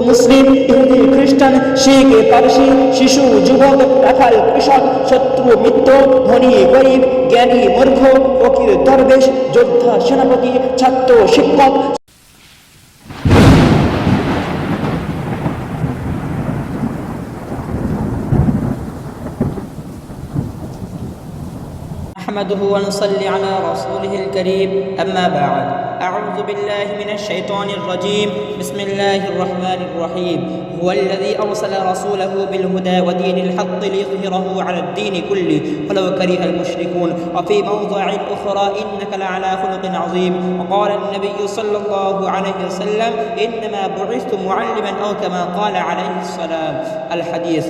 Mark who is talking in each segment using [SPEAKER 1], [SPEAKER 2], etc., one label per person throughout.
[SPEAKER 1] মুসলিম, ইহুদি, খ্রিস্টান, শিখ, পারসি, শিশু, যুবক, রাখাল, কৃষক, শত্রু, মিত্র, ধনী, গরিব, জ্ঞানী, মূর্খ, ফকির, দরবেশ, যোদ্ধা, সেনাপতি, ছাত্র, শিক্ষক نحمده ونصلي على رسوله الكريم. أما بعد أعوذ بالله من الشيطان الرجيم. بسم الله الرحمن الرحيم. هو الذي أرسل رسوله بالهدى ودين الحق ليظهره على الدين كله. ولو كره المشركون. وفي موضع أخرى إنك لعلى خلق عظيم. وقال النبي صلى الله عليه وسلم إنما بعثت معلما أو كما قال عليه السلام. الحديث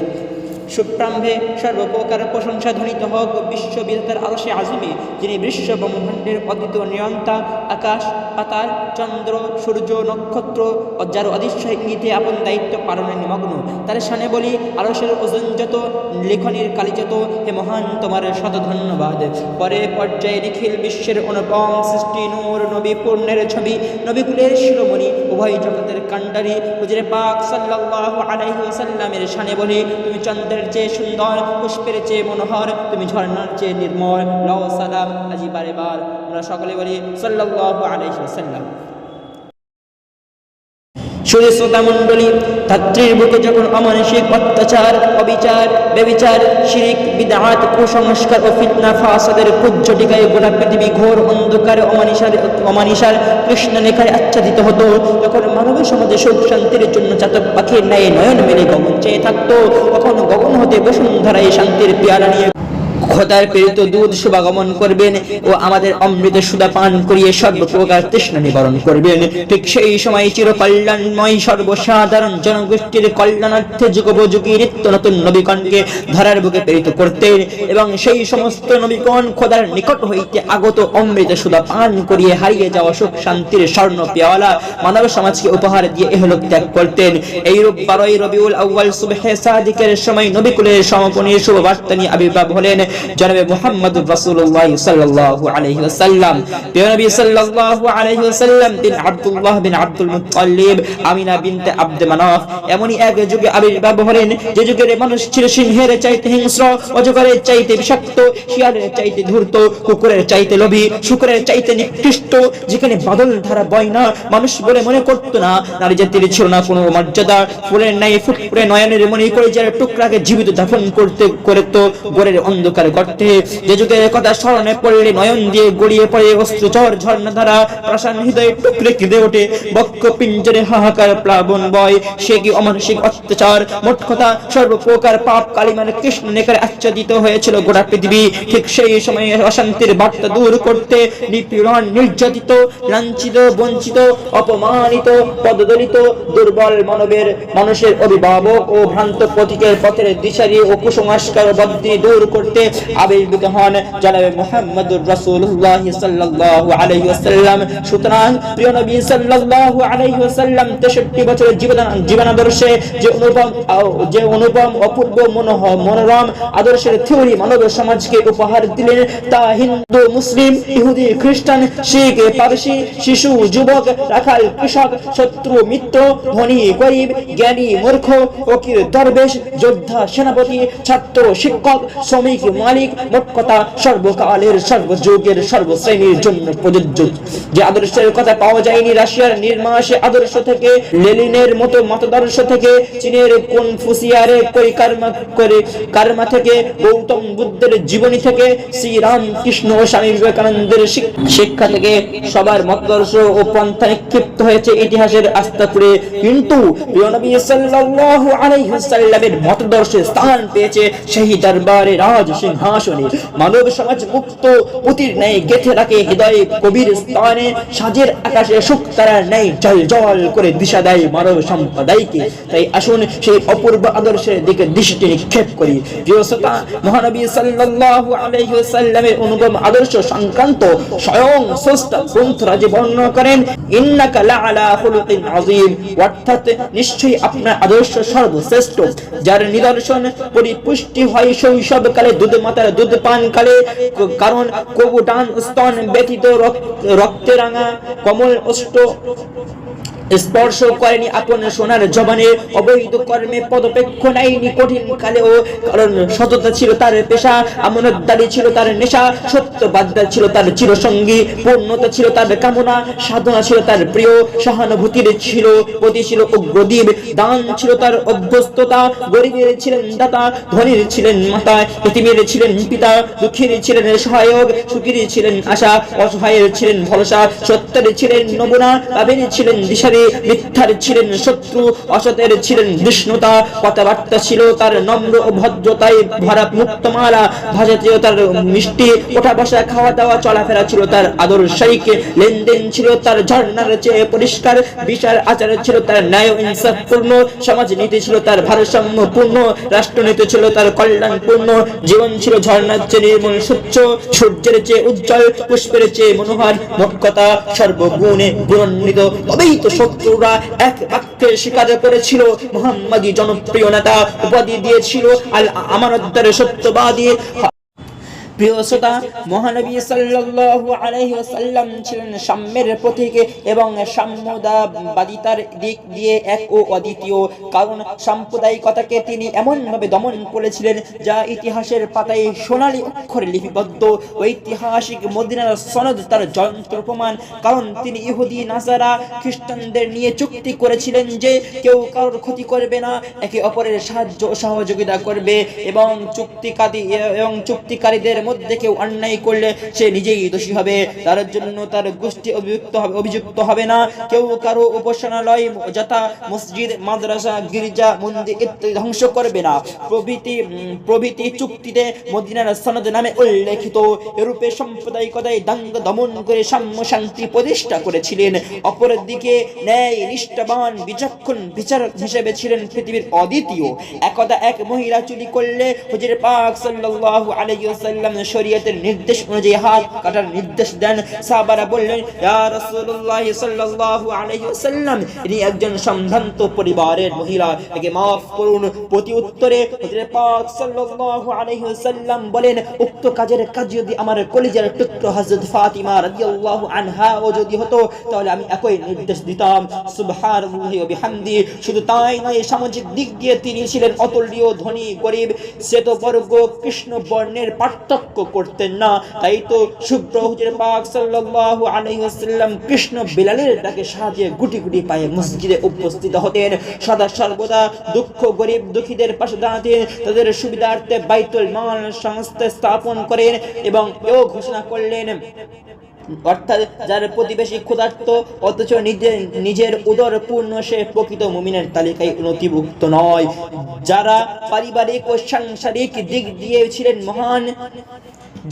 [SPEAKER 1] সুপ্রাম্ভে সর্বপ্রকার প্রশংসা ধ্বনিত হোক বিশ্ববিধাতার আলসে আজিমে, যিনি বিশ্ব ব্রহ্মাণ্ডের অদ্বিতীয় নিয়ন্তা, আকাশ, পাতাল, চন্দ্র, সূর্য, নক্ষত্র ও যার অদৃশ্য ইঙ্গিতে আপন দায়িত্ব পালনে নিমগ্ন। তার সানে বলি, আলসের ওজন যত, লেখনের কালিযত হে মহান তোমার শত ধন্যবাদ। পরে পর্যায়ে নিখিল বিশ্বের অনুপম সৃষ্টি নূর, নবী পূর্ণের ছবি নবীকুলের শিরোমণি, উভয় জগতের কাণ্ডারি, হুজরে পাক সাল্লাল্লাহু আলাইহি ওয়াসাল্লামের শানে বলি, তুমি চন্দ্রের চেয়ে সুন্দর, পুষ্পের চেয়ে মনোহর, তুমি ঝর্ণার চেয়ে নির্মল। লও সালাম, আজি বারে বার আমরা সকলে বলি সাল্লাহ আলাইসাল্লাম সুরে শ্রোতা মণ্ডলী ধাত্রীর বুকে যখন অমানসিক অত্যাচার, অবিচার বেবিচার শিরিক, বিদাহাত, কুসংস্কার ও ফিতনা ফাসাদের কুজ্জটিকায় গোটা পৃথিবী ঘোর অন্ধকারে অমানিসার অমানিসার কৃষ্ণ লেখায় আচ্ছাদিত হতো তখন মানবের সমাজে সুখ শান্তির জন্য চাতক পাখির ন্যায় নয়ন মেলে গগন চেয়ে থাকতো, তখন গগন হতে বসুন্ধরায় শান্তির পেয়ারা নিয়ে খোদার প্রেরিত দুধ শুভাগমন করবেন ও আমাদের অমৃত সুদা পান করিয়ে সর্বপ্রকার তৃষ্ণা নিবারণ করবেন। ঠিক সেই সময় চির কল্যাণময় সর্বসাধারণ জনগোষ্ঠীর কল্যাণার্থে যুগোপযোগী নিত্য নতুন নবীগণকে ধরার বুকে প্রেরিত করতেন এবং সেই সমস্ত নবীগণ খোদার নিকট হইতে আগত অমৃত সুদা পান করিয়ে হারিয়ে যাওয়া সুখ শান্তির স্বর্ণ পেয়ালা মানব সমাজকে উপহার দিয়ে এহলোক ত্যাগ করতেন। এইরূপ বারোই রবিউল আউ্বাল সুবহে সাদিকের সময় নবীকুলের সমাপনীর শুভ বার্তা নিয়ে আবির্ভাব হলেন। জনাবে মুহাম্মদুর রাসূলুল্লাহ সাল্লাল্লাহু আলাইহি ওয়াসাল্লাম। প্রিয় নবী সাল্লাল্লাহু আলাইহি ওয়াসাল্লাম বিন আব্দুল্লাহ বিন আব্দুল মুত্তালিব, আমিনা বিনতে আব্দ মানাফ। এমনই এক যুগে আবির্ভাব হলেন যে যুগের মানুষ ছিল সিংহের চাইতে হিংস্র, অজগরের চাইতে বিষাক্ত, শিয়ালের চাইতে ধূর্ত, কুকুরের চাইতে লোভী, শুকুরের চাইতে নিকৃষ্ট, যেখানে বাদল ধারা বয় না, মানুষ বলে মনে করতো না, নারী জাতির ছিল না কোনো মর্যাদা, ফুলের নাই ফুটফুটে নয়নের মনে করে যারা টুকরাকে জীবিত দাফন করতে করে তো গোরের অন্ধকার গর্তে যে যুগের কথা স্মরণে পড়লে নয়ন দিয়ে গড়িয়ে পড়ে অস্ত্র ঝড় ঝর্ণা ধারা, প্রাসান হৃদয়ে টুকরে কেঁদে ওঠে, বক্ষ পিঞ্জরে হাহাকার প্লাবন বয়। সে কি অমানসিক অত্যাচার? মোট কথা, সর্বপ্রকার পাপ কালিমার কৃষ্ণ নেকারে আচ্ছাদিত হয়েছিল গোটা পৃথিবী। ঠিক সেই সময়ে অশান্তির বার্তা দূর করতে নিপীড়ন, নির্যাতিত, লাঞ্ছিত, বঞ্চিত, অপমানিত, পদদলিত, দুর্বল মানবের, মানুষের অভিভাবক ও ভ্রান্ত প্রতীকের পথের দিশারি ও কুসংস্কার বদ্ধি দূর করতে আবির্ভূত হন জনাবে মুহাম্মদুর রাসূলুল্লাহ সাল্লাল্লাহু আলাইহি ওয়াসাল্লাম সুতরাং প্রিয় নবী সাল্লাল্লাহু আলাইহি ওয়াসাল্লাম 63 বছরের জীবন জীবনাদর্শে যে অনুপম যে অনুপম অপূর্ব মনোহ মনোরম আদর্শের থিওরি মানব সমাজকে উপহার দিলেন, তা হিন্দু, মুসলিম, ইহুদি, খ্রিস্টান, শিখ, পারসি, শিশু, যুবক, রাখাল, কৃষক, শত্রু, মিত্র, ধনী, গরিব, জ্ঞানী, মূর্খ, ফকির, দরবেশ, যোদ্ধা, সেনাপতি, ছাত্র, শিক্ষক, শ্রমিক মালিক মোট সর্বকালের, সর্বযুগের, সর্বশ্রেণীর জন্য প্রযোজ্য। যে আদর্শের কথা পাওয়া যায়নি রাশিয়ার নির্মাসে আদর্শ থেকে লেলিনের মতো মতাদর্শ থেকে, চীনের কনফুসিয়ারে কই কার্মা করে, কার্মা থেকে, গৌতম বুদ্ধের জীবনী থেকে শ্রী রামকৃষ্ণ ও স্বামী বিবেকানন্দের শিক্ষা থেকে সবার মতাদর্শ ও পন্থা নিক্ষিপ্ত হয়েছে ইতিহাসের আস্তাপুরে কিন্তু সাল্লাল্লাহু আলাইহি ওয়াসাল্লামের মতাদর্শে স্থান পেয়েছে সেই দরবারে রাজ সিংহাসনে মানব সমাজ মুক্ত পুতির ন্যায় গেথে রাখে হৃদয়ে কবির স্থানে, সাজের আকাশে সুখ তারার ন্যায় জল জল করে দিশা দেয় মানব সম্প্রদায়কে। তাই আসুন সেই অপূর্ব আদর্শের দিকে দৃষ্টি নিক্ষেপ করি। মহানবী সাল্লাল্লাহু আলাইহি ওয়াসাল্লামের অনুগম আদর্শ সংক্রান্ত স্বয়ং স্রষ্টা গ্রন্থরাজে বর্ণনা করেন, ইন্নাকা লাআলা খুলুকিন আযীম অর্থাৎ নিশ্চয়ই আপনার আদর্শ সর্বশ্রেষ্ঠ, যার নিদর্শন পরিপুষ্টি হয় শৈশবকালে দুধ মাতার দুধ পান কালে কারণ কবু ডান স্তন ব্যথিত রক- রক্তে রাঙা কমল অষ্ট স্পর্শ করেনি আপন সোনার জবানে। অবৈধ কর্মে পদপেক্ষ নাইনি কঠিন কালেও কারণ সততা ছিল তার পেশা, আমনতদারি ছিল তার নেশা সত্যবাদা ছিল তার চিরসঙ্গী, পূর্ণতা ছিল তার কামনা, সাধনা ছিল তার প্রিয়, সহানুভূতির ছিল প্রতি ছিল উগ্রদীপ দান ছিল তার অভ্যস্ততা গরিবের ছিলেন দাতা, ধনীর ছিলেন মাতা, পৃথিবীর ছিলেন পিতা, দুঃখীর ছিলেন সহায়ক, সুখীর ছিলেন আশা, অসহায়ের ছিলেন ভরসা, সত্যের ছিলেন নমুনা পাবেন ছিলেন দিশারি মিথ্যার ছিলেন শত্রু, অসতের ছিলেন বিষ্ণুতা। কথাবার্তা ছিল তার নম্র ও ভদ্রতায় ভরা মুক্তমালা ভাষা ছিল তার মিষ্টি ওঠা বসা খাওয়া দাওয়া চলাফেরা ছিল তার আদর্শিক লেনদেন ছিল তার ঝর্ণার চেয়ে পরিষ্কার, বিচার আচার ছিল তার ন্যায় ও ইনসাফপূর্ণ সমাজ নীতি ছিল তার ভারসাম্যপূর্ণ রাষ্ট্রনীতি ছিল তার কল্যাণপূর্ণ জীবন ছিল ঝর্ণার চেয়ে নির্মল, স্বচ্ছ, সূর্যের চেয়ে উজ্জ্বল, পুষ্পের চেয়ে মনোহর মক্ষতা সর্বগুণে গুণান্বিত তবেই তো শত্রুরা এক বাক্যে স্বীকার করেছিল মোহাম্মদী জনপ্রিয় নেতা উপাধি দিয়েছিল। আল আমানতের সত্যবাদী মহানবী সাল্লাল্লাহু ছিলেন সাম্যের প্রতীক এবং দিক দিয়ে এক ও অদ্বিতীয়। কারণ সাম্প্রদায়িকতাকে তিনি এমনভাবে দমন করেছিলেন যা ইতিহাসের পাতায় সোনালী অক্ষরে ঐতিহাসিক মদিনার সনদ তার যন্ত্র প্রমাণ। কারণ তিনি ইহুদি, নাসারা, খ্রিস্টানদের নিয়ে চুক্তি করেছিলেন যে কেউ কারোর ক্ষতি করবে না, একে অপরের সাহায্য সহযোগিতা করবে এবং চুক্তিকারী এবং চুক্তিকারীদের মধ্যে কেউ অন্যায় করলে সে নিজেই দোষী হবে। তার জন্য তার গোষ্ঠী অভিযুক্ত হবে অভিযুক্ত হবে না। কেউ কারও উপাসনালয়, যথা মসজিদ, মাদ্রাসা, গির্জা, মন্দির ইত্যাদি ধ্বংস করবে না। প্রভৃতি প্রভৃতি চুক্তিতে মদিনার সনদ নামে উল্লেখিত। এরূপে সাম্প্রদায়িকতায় দাঙ্গ দমন করে সাম্য শান্তি প্রতিষ্ঠা করেছিলেন। অপরদিকে ন্যায় নিষ্ঠাবান, বিচক্ষণ বিচারক হিসেবে ছিলেন পৃথিবীর অদ্বিতীয়। একদা এক মহিলা চুরি করলে হুজুর পাক সাল্লাল্লাহু আলাইহি ওয়াসাল্লাম শরীয়তের নির্দেশ অনুযায়ী হাত কাটার নির্দেশ দেন। সাহাবারা বললেন, ইয়া রাসূলুল্লাহ সাল্লাল্লাহু আলাইহি ওয়াসাল্লাম ইনি একজন সম্ভ্রান্ত পরিবারের মহিলা। একে maaf করুন। প্রতি উত্তরে হুজুর পাক সাল্লাল্লাহু আলাইহি ওয়াসাল্লাম বলেন, উক্ত কাজের কাজ যদি আমার কলিজার টুকরো হযরত ফাতিমা রাদিয়াল্লাহু আনহা ও যদি হতো, তাহলে আমি একই নির্দেশ দিতাম। সুবহানাল্লাহি ওয়া বিহামদি। শুধু তাই নয়, সামাজিক দিক দিয়ে তিনি ছিলেন অতুলনীয় ধনী গরিব, শ্বেতবর্গ কৃষ্ণ বর্ণের পার্থক্য করতেন না। তাই তো শুভ্র হুজুর পাক সাল্লাল্লাহু আলাইহি ওয়াসাল্লাম কৃষ্ণ বিলালের ডাকে সাজিয়ে গুটি গুটি পায়ে মসজিদে উপস্থিত হতেন। সদা সর্বদা দুঃখ, গরিব দুঃখীদের পাশে দাঁড়াতেন। তাদের সুবিধার্থে বাইতুল মাল সংস্থা স্থাপন করেন এবং এও ঘোষণা করলেন অর্থাৎ যার প্রতিবেশী ক্ষুধার্ত, অথচ নিজের নিজের উদর পূর্ণ, সে প্রকৃত মুমিনের তালিকায় নথিভুক্ত নয়। যারা পারিবারিক ও সাংসারিক দিক দিয়ে ছিলেন মহান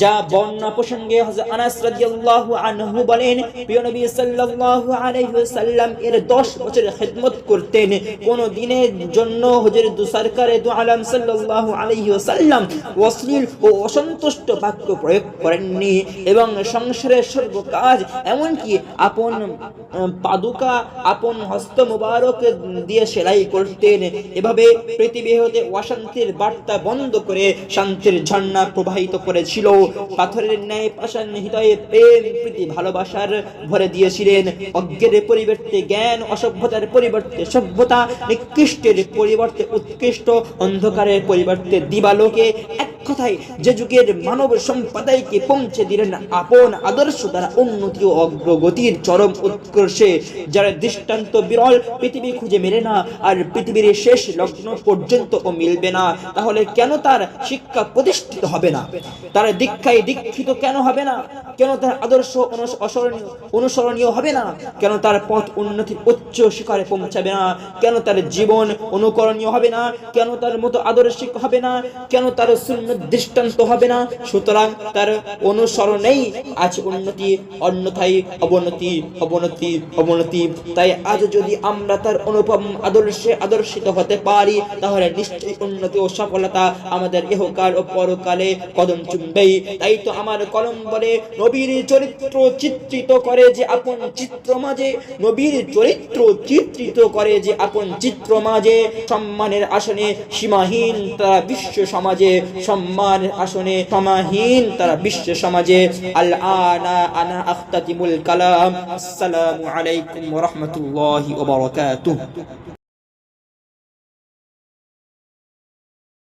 [SPEAKER 1] যা বর্ণনা প্রসঙ্গে হযরত আনাস রাদিয়াল্লাহু আনহু বলেন, প্রিয় নবী সাল্লাল্লাহু আলাইহি ওয়াসাল্লাম এর 10 বছর খেদমত করতেন। কোন দিনের জন্য হুজুর দু সরকারে দু আলম সাল্লাল্লাহু আলাইহি ওয়াসাল্লাম অশ্লীল ও অসন্তুষ্ট বাক্য প্রয়োগ করেননি এবং সংসারের সর্ব কাজ এমনকি আপন পাদুকা, আপন হস্ত মুবারক দিয়ে সেলাই করতেন। এভাবে পৃথিবী হতে অশান্তির বার্তা বন্ধ করে শান্তির ঝর্ণা প্রবাহিত করেছিল। পাথরের ন্যায় পাশান হৃদয়ে প্রেম, প্রীতি, ভালোবাসার ভরে দিয়েছিলেন। অজ্ঞের পরিবর্তে জ্ঞান, অসভ্যতার পরিবর্তে সভ্যতা, নিকৃষ্টের পরিবর্তে উৎকৃষ্ট, অন্ধকারের পরিবর্তে দিবালোকে কথায় যে যুগের মানব সম্প্রদায়কে পৌঁছে দিলেন আপন আদর্শ দ্বারা উন্নতি ও অগ্রগতির চরম উৎকর্ষে, যারা দৃষ্টান্ত বিরল, পৃথিবী খুঁজে মেলে না আর পৃথিবীর শেষ লগ্ন পর্যন্ত ও মিলবে না, তাহলে কেন তার শিক্ষা প্রতিষ্ঠিত হবে না? তার দীক্ষায় দীক্ষিত কেন হবে না? কেন তার আদর্শ অনুস- অনুসরণীয় হবে না? কেন তার পথ উন্নতির উচ্চ শিখরে পৌঁছাবে না? কেন তার জীবন অনুকরণীয় হবে না? কেন তার মতো আদর্শিক হবে না? কেন তার শূন্য দৃষ্টান্ত হবে না। সুতরাং তার অনুসরণেই আছে উন্নতি, অন্যথায় অবনতি অবনতি অবনতি। তাই আজ যদি আমরা তার অনুপম আদর্শে আদর্শিত হতে পারি, তাহলে নিশ্চয়ই উন্নতি ও সফলতা আমাদের ইহকাল ও পরকালে কদম চুমবেই। তাই তো আমার কলম বলে নবীর চরিত্র চিত্রিত করে যে আপন চিত্র মাঝে। নবীর চরিত্র চিত্রিত করে যে আপন চিত্র মাঝে। সম্মানের আসনে সীমাহীন তারা বিশ্ব সমাজে সম্মান সম্মানের আসনে সমাহীন তারা বিশ্ব সমাজে। আল আনা আনা আখতাতিমুল কালাম। আসসালামু আলাইকুম ওয়া রাহমাতুল্লাহি ওয়া বারাকাতুহু।